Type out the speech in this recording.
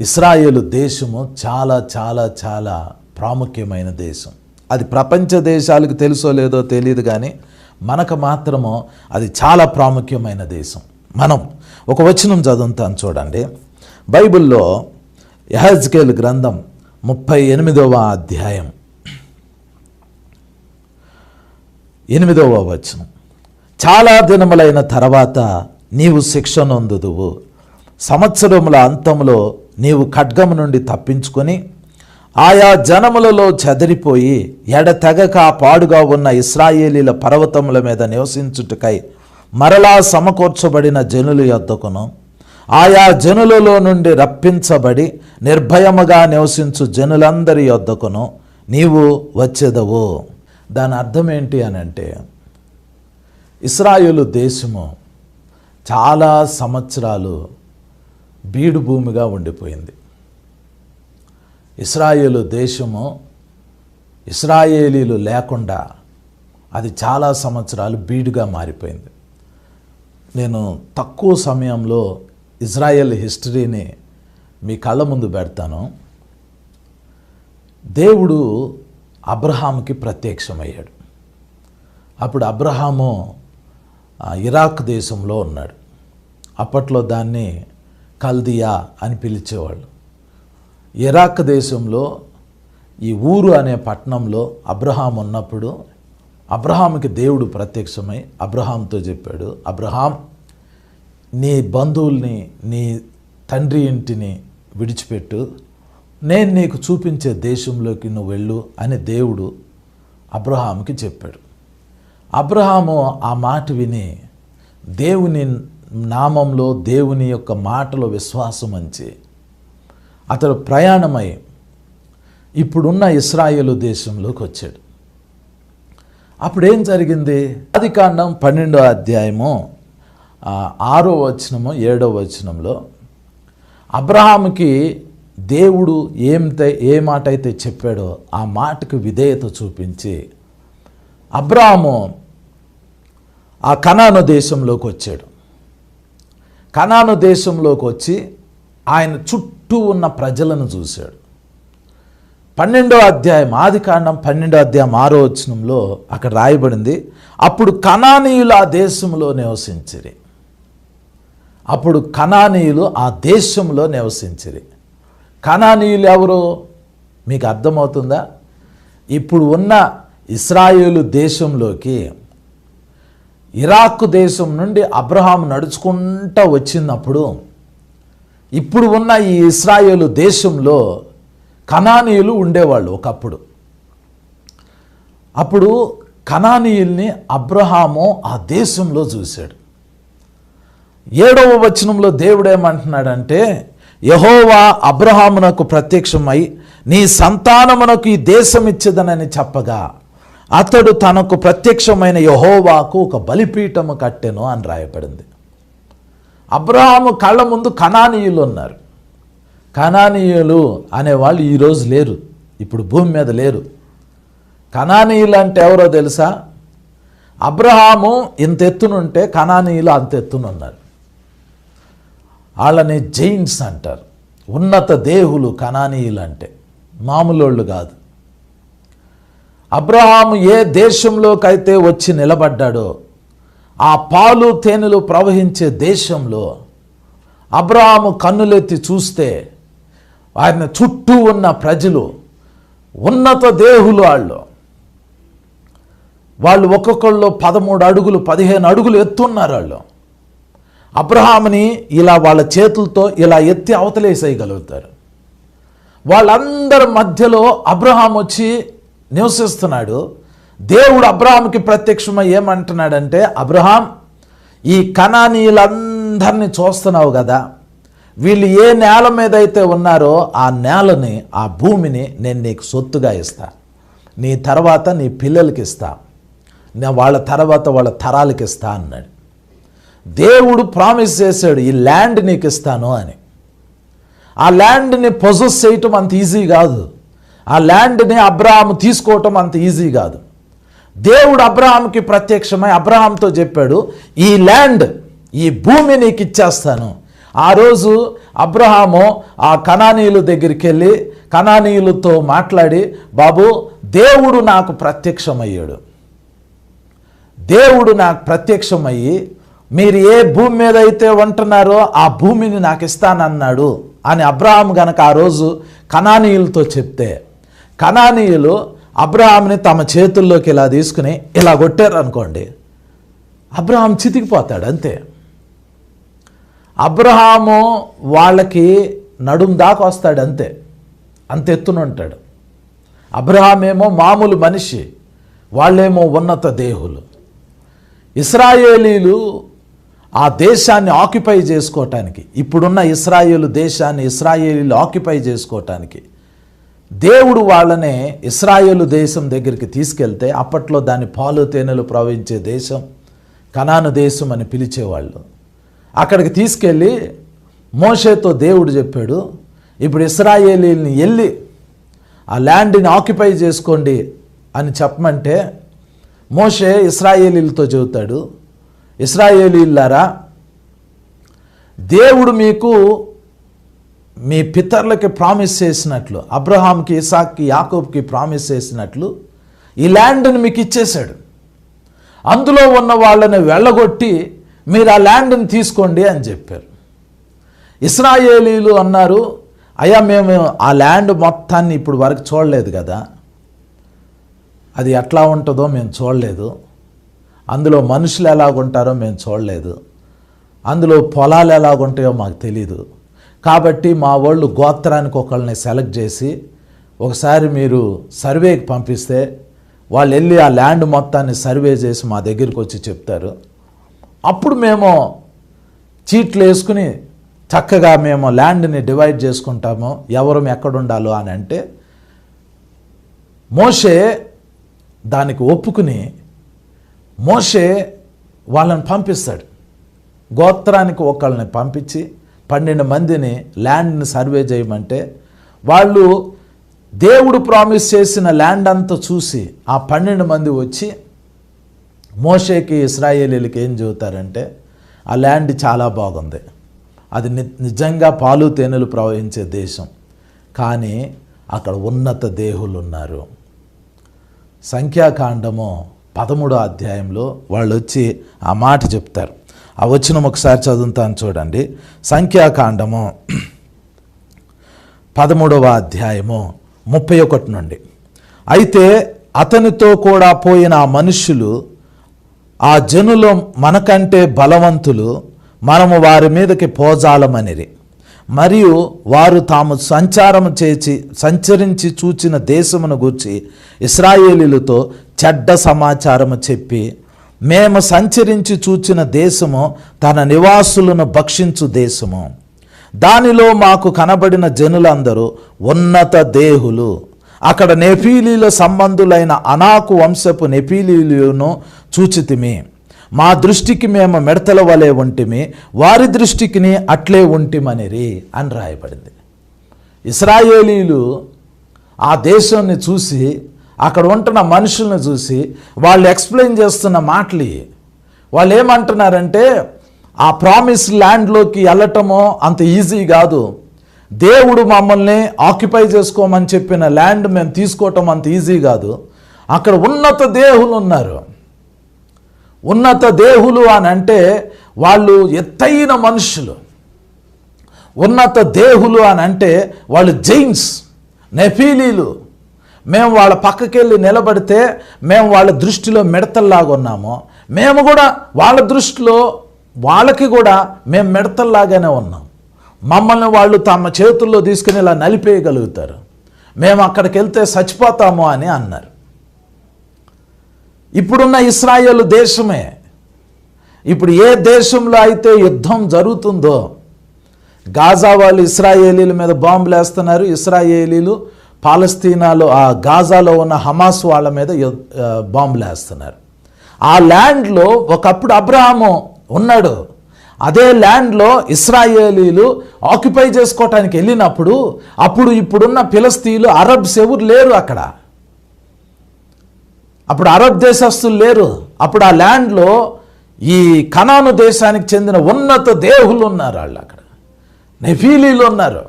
ఇస్రాయేలు దేశము చాలా చాలా చాలా ప్రాముఖ్యమైన దేశం. అది ప్రపంచ దేశాలకు తెలుసో లేదో తెలియదు కానీ మనకు మాత్రము అది చాలా ప్రాముఖ్యమైన దేశం. మనం ఒక వచనం చదువుతాను చూడండి. బైబిల్లో యహజ్కేల్ గ్రంథం ముప్పై ఎనిమిదవ అధ్యాయం. ఎనిమిదవ వచనం. చాలా దినములైన తర్వాత నీవు శిక్ష నొందుదువు. సంవత్సరముల అంతంలో నీవు ఖడ్గము నుండి తప్పించుకొని ఆయా జనములలో చెదిరిపోయి ఎడతెగక పాడుగా ఉన్న ఇస్రాయేలీల పర్వతముల మీద నివసించుటకై మరలా సమకూర్చబడిన జనులు యొద్దకును. ఆయా జనులలో నుండి రప్పించబడి నిర్భయముగా నివసించు జనులందరి యొద్దకును నీవు వచ్చేదవు. దాని అర్థం ఏంటి అని అంటే ఇస్రాయేలు దేశము చాలా సంవత్సరాలు బీడు భూమిగా ఉండిపోయింది. ఇస్రాయేలు దేశము ఇస్రాయేలీలు లేకుండా అది చాలా సంవత్సరాలు బీడుగా మారిపోయింది. నేను తక్కువ సమయంలో ఇజ్రాయెల్ హిస్టరీని మీ కళ్ళ ముందు పెడతాను. దేవుడు అబ్రహాంకి ప్రత్యక్షమయ్యాడు. అప్పుడు అబ్రహాము ఇరాక్ దేశంలో ఉన్నాడు. అప్పట్లో దాన్ని కల్దియా అని పిలిచేవాళ్ళు. ఇరాక్ దేశంలో ఈ ఊరు అనే పట్టణంలో అబ్రహాం ఉన్నప్పుడు అబ్రహాంకి దేవుడు ప్రత్యక్షమై అబ్రహాంతో చెప్పాడు అబ్రహాం నీ బంధువుల్ని నీ తండ్రి ఇంటిని విడిచిపెట్టు. నేను నీకు చూపించే దేశంలోకి నువ్వు వెళ్ళు అని దేవుడు అబ్రహాంకి చెప్పాడు. అబ్రహాము ఆ మాట విని దేవుని నామంలో దేవుని యొక్క మాటలో విశ్వాసం అంచి. అతడు ప్రయాణమై ఇప్పుడున్న ఇస్రాయేలు దేశంలోకి వచ్చాడు. అప్పుడేం జరిగింది? ఆది కాండం పన్నెండో అధ్యాయము ఆరో వచనము ఏడో వచనంలో అబ్రహాముకి దేవుడు ఏం ఏ మాట అయితే చెప్పాడో ఆ మాటకు విధేయత చూపించి అబ్రాహము ఆ కనాను దేశంలోకి వచ్చాడు. కనాను దేశంలోకి వచ్చి ఆయన చుట్టూ ఉన్న ప్రజలను చూశాడు. పన్నెండో అధ్యాయం ఆది కాండం పన్నెండో అధ్యాయం ఆరో వచనంలో అక్కడ రాయబడింది అప్పుడు కణానీయులు ఆ దేశంలో నివసించిరి. అప్పుడు కణానీయులు ఆ దేశంలో నివసించిరి. కణానీయులు ఎవరు? మీకు అర్థమవుతుందా? ఇప్పుడు ఉన్న ఇస్రాయేలు దేశంలోకి ఇరాక్ దేశం నుండి అబ్రహాం నడుచుకుంటూ వచ్చినప్పుడు ఇప్పుడు ఉన్న ఈ ఇస్రాయేలు దేశంలో కనానీయులు ఉండేవాళ్ళు ఒకప్పుడు. అప్పుడు కనానీయుల్ని అబ్రహాము ఆ దేశంలో చూశాడు. ఏడవ వచనంలో దేవుడు ఏమంటున్నాడంటే యహోవా అబ్రహామునకు ప్రత్యక్షమై నీ సంతానమునకు ఈ దేశం ఇచ్చదనని చెప్పగా అతడు తనకు ప్రత్యక్షమైన యహోవాకు ఒక బలిపీఠము కట్టెను అని రాయబడింది. అబ్రహాము కళ్ళ ముందు కణానీయులు ఉన్నారు. కణానీయులు అనేవాళ్ళు ఈరోజు లేరు ఇప్పుడు భూమి మీద లేరు. కణానీయులు అంటే ఎవరో తెలుసా? అబ్రహాము ఇంత ఎత్తునుంటే కణానీయులు అంత ఎత్తునున్నారు వాళ్ళని జైన్స్ అంటారు. ఉన్నత దేహులు కణానీయులు అంటే మామూలు కాదు. అబ్రహాము ఏ దేశంలోకైతే వచ్చి నిలబడ్డాడో ఆ పాలు తేనెలు ప్రవహించే దేశంలో అబ్రహాము కన్నులెత్తి చూస్తే ఆయన చుట్టూ ఉన్న ప్రజలు ఉన్నత దేహులు వాళ్ళు. వాళ్ళు ఒక్కొక్కళ్ళు పదమూడు అడుగులు పదిహేను అడుగులు ఎత్తున్నారు వాళ్ళు. అబ్రహాముని ఇలా వాళ్ళ చేతులతో ఇలా ఎత్తి అవతలేసేయగలుగుతారు. వాళ్ళందరి మధ్యలో అబ్రహాం వచ్చి నివసిస్తున్నాడు. దేవుడు అబ్రహాంకి ప్రత్యక్షమై ఏమంటున్నాడంటే అబ్రహాం ఈ కణానీయులందరినీ చూస్తున్నావు కదా. వీళ్ళు ఏ నేల మీద అయితే ఉన్నారో ఆ నేలని ఆ భూమిని నేను నీకు సొత్తుగా ఇస్తా. నీ తర్వాత నీ పిల్లలకి ఇస్తా. నేను వాళ్ళ తర్వాత వాళ్ళ తరాలకి ఇస్తా అన్నాడు. దేవుడు ప్రామిస్ చేశాడు ఈ ల్యాండ్ నీకు ఇస్తాను అని. ఆ ల్యాండ్ని పొజెస్ చేయటం అంత ఈజీ కాదు. ఆ ల్యాండ్ని అబ్రాహాము తీసుకోవటం అంత ఈజీ కాదు. దేవుడు అబ్రాహాంకి ప్రత్యక్షమై అబ్రాహాంతో చెప్పాడు ఈ ల్యాండ్ ఈ భూమి నీకు ఇచ్చేస్తాను. ఆ రోజు అబ్రహాము ఆ కణానీయుల దగ్గరికి వెళ్ళి కణానీయులతో మాట్లాడి బాబు దేవుడు నాకు ప్రత్యక్షమయ్యాడు. దేవుడు నాకు ప్రత్యక్షమయ్యి మీరు ఏ భూమి మీద అయితే ఉంటున్నారో ఆ భూమిని నాకు ఇస్తానన్నాడు. అని అబ్రహాం గనక ఆ రోజు కణానీయులతో చెప్తే కణానీయులు అబ్రహాంని తమ చేతుల్లోకి ఇలా తీసుకుని ఇలా కొట్టారు అనుకోండి అబ్రహాం చితికిపోతాడు అంతే. అబ్రహాము వాళ్ళకి నడుం దాకా వస్తాడు అంతే అంత ఎత్తున ఉంటాడు. అబ్రహాం ఏమో మామూలు మనిషి వాళ్ళేమో ఉన్నత దేహులు. ఇస్రాయేలీలు ఆ దేశాన్ని ఆక్యుపై చేసుకోవటానికి ఇప్పుడున్న ఇస్రాయేలు దేశాన్ని ఇస్రాయేలీలు ఆక్యుపై చేసుకోవటానికి దేవుడు వాళ్ళనే ఇస్రాయేలు దేశం దగ్గరికి తీసుకెళ్తే అప్పట్లో దాని పాలు తేనెలు ప్రవహించే దేశం కనాను దేశం అని పిలిచేవాళ్ళు. అక్కడికి తీసుకెళ్ళి మోషేతో దేవుడు చెప్పాడు ఇప్పుడు ఇస్రాయేలీని వెళ్ళి ఆ ల్యాండ్ని ఆక్యుపై చేసుకోండి అని చెప్పమంటే మోషే ఇస్రాయేలీలతో చెబుతాడు ఇస్రాయేలీలారా దేవుడు మీకు మీ పితరులకి ప్రామిస్ చేసినట్లు అబ్రహాంకి ఇసాక్కి యాకోబ్కి ప్రామిస్ చేసినట్లు ఈ ల్యాండ్ని మీకు ఇచ్చేశాడు. అందులో ఉన్న వాళ్ళని వెళ్ళగొట్టి మీరు ఆ ల్యాండ్ని తీసుకోండి అని చెప్పారు. ఇస్రాయేలీలు అన్నారు అయ్యా మేము ఆ ల్యాండ్ మొత్తాన్ని ఇప్పుడు వరకు చూడలేదు కదా. అది ఎట్లా ఉంటుందో మేము చూడలేదు. అందులో మనుషులు ఎలాగుంటారో మేము చూడలేదు. అందులో పొలాలు ఎలాగుంటాయో మాకు తెలీదు. కాబట్టి మా వాళ్ళు గోత్రానికి ఒకళ్ళని సెలెక్ట్ చేసి ఒకసారి మీరు సర్వేకి పంపిస్తే వాళ్ళు వెళ్ళి ఆ ల్యాండ్ మొత్తాన్ని సర్వే చేసి మా దగ్గరికి వచ్చి చెప్తారు. అప్పుడు మేము చీట్లు వేసుకుని చక్కగా మేము ల్యాండ్ని డివైడ్ చేసుకుంటాము. ఎవరు ఎక్కడుండాలో అని అంటే మోషే దానికి ఒప్పుకుని మోషే వాళ్ళని పంపిస్తాడు. గోత్రానికి ఒకళ్ళని పంపించి పన్నెండు మందిని ల్యాండ్ని సర్వే చేయమంటే వాళ్ళు దేవుడు ప్రామిస్ చేసిన ల్యాండ్ అంతా చూసి ఆ పన్నెండు మంది వచ్చి మోషేకి ఇస్రాయేలీలకి ఏం చెబుతారంటే ఆ ల్యాండ్ చాలా బాగుంది. అది ని- నిజంగా పాలు తేనెలు ప్రవహించే దేశం. కానీ అక్కడ ఉన్నత దేహులు ఉన్నారు. సంఖ్యాకాండము పదమూడో అధ్యాయంలో వాళ్ళు వచ్చి ఆ మాట చెప్తారు. ఆ వచ్చిన ఒకసారి చదువుతాను చూడండి. సంఖ్యాకాండము పదమూడవ అధ్యాయము ముప్పై ఒకటి నుండి. అయితే అతనితో కూడా పోయిన ఆ మనుషులు ఆ జనులు మనకంటే బలవంతులు మనము వారి మీదకి పోజాలమనిరి. మరియు వారు తాము సంచారం చేసి సంచరించి చూచిన దేశమును గూర్చి ఇస్రాయేలీలతో చెడ్డ సమాచారము చెప్పి మేము సంచరించి చూచిన దేశము తన నివాసులను భక్షించు దేశము. దానిలో మాకు కనబడిన జనులందరూ ఉన్నత దేహులు. అక్కడ నెఫీలీల సంబంధులైన అనాకు వంశపు నెఫీలీలను చూచితిమి. మా దృష్టికి మేము మిడతల వలె ఉంటిమి వారి దృష్టికిని అట్లే ఉంటిమనిరి అని రాయబడింది. ఇస్రాయేలీలు ఆ దేశాన్ని చూసి అక్కడ ఉంటున్న మనుషుల్ని చూసి వాళ్ళు ఎక్స్ప్లెయిన్ చేస్తున్న మాటలు వాళ్ళు ఏమంటున్నారంటే ఆ ప్రామిస్ ల్యాండ్లోకి వెళ్ళటమో అంత ఈజీ కాదు. దేవుడు మమ్మల్ని ఆక్యుపై చేసుకోమని చెప్పిన ల్యాండ్ మేము తీసుకోవటం అంత ఈజీ కాదు. అక్కడ ఉన్నత దేవులు ఉన్నారు. ఉన్నత దేహులు అని అంటే వాళ్ళు ఎత్తైన మనుషులు. ఉన్నత దేహులు అని అంటే వాళ్ళు జైన్స్ నెఫీలీలు. మేము వాళ్ళ పక్కకెళ్ళి నిలబడితే మేము వాళ్ళ దృష్టిలో మిడతల్లాగా ఉన్నాము. మేము కూడా వాళ్ళ దృష్టిలో వాళ్ళకి కూడా మేము మిడతల్లాగానే ఉన్నాం. మమ్మల్ని వాళ్ళు తమ చేతుల్లో తీసుకుని ఇలా నలిపేయగలుగుతారు. మేము అక్కడికి వెళ్తే చచ్చిపోతాము అని అన్నారు. ఇప్పుడున్న ఇస్రాయేల్ దేశమే ఇప్పుడు ఏ దేశంలో అయితే యుద్ధం జరుగుతుందో గాజా వాళ్ళు ఇస్రాయేలీల మీద బాంబులు వేస్తున్నారు ఇస్రాయేలీలు పాలస్తీనాలో ఆ గాజాలో ఉన్న హమాస్ వాళ్ళ మీద ఆ, బాంబులు వేస్తున్నారు. ఆ ల్యాండ్లో ఒకప్పుడు అబ్రహాము ఉన్నాడు. అదే ల్యాండ్లో ఇస్రాయేలీలు ఆక్యుపై చేసుకోవటానికి వెళ్ళినప్పుడు అప్పుడు ఇప్పుడున్న ఫిలస్తీన్లు అరబ్స్ ఎవరు లేరు అక్కడ. అప్పుడు అరబ్ దేశస్తులు లేరు. అప్పుడు ఆ ల్యాండ్లో ఈ కనాను దేశానికి చెందిన ఉన్నత దేవుళ్ళు ఉన్నారు వాళ్ళు అక్కడ. నెఫీలీలు ఉన్నారు.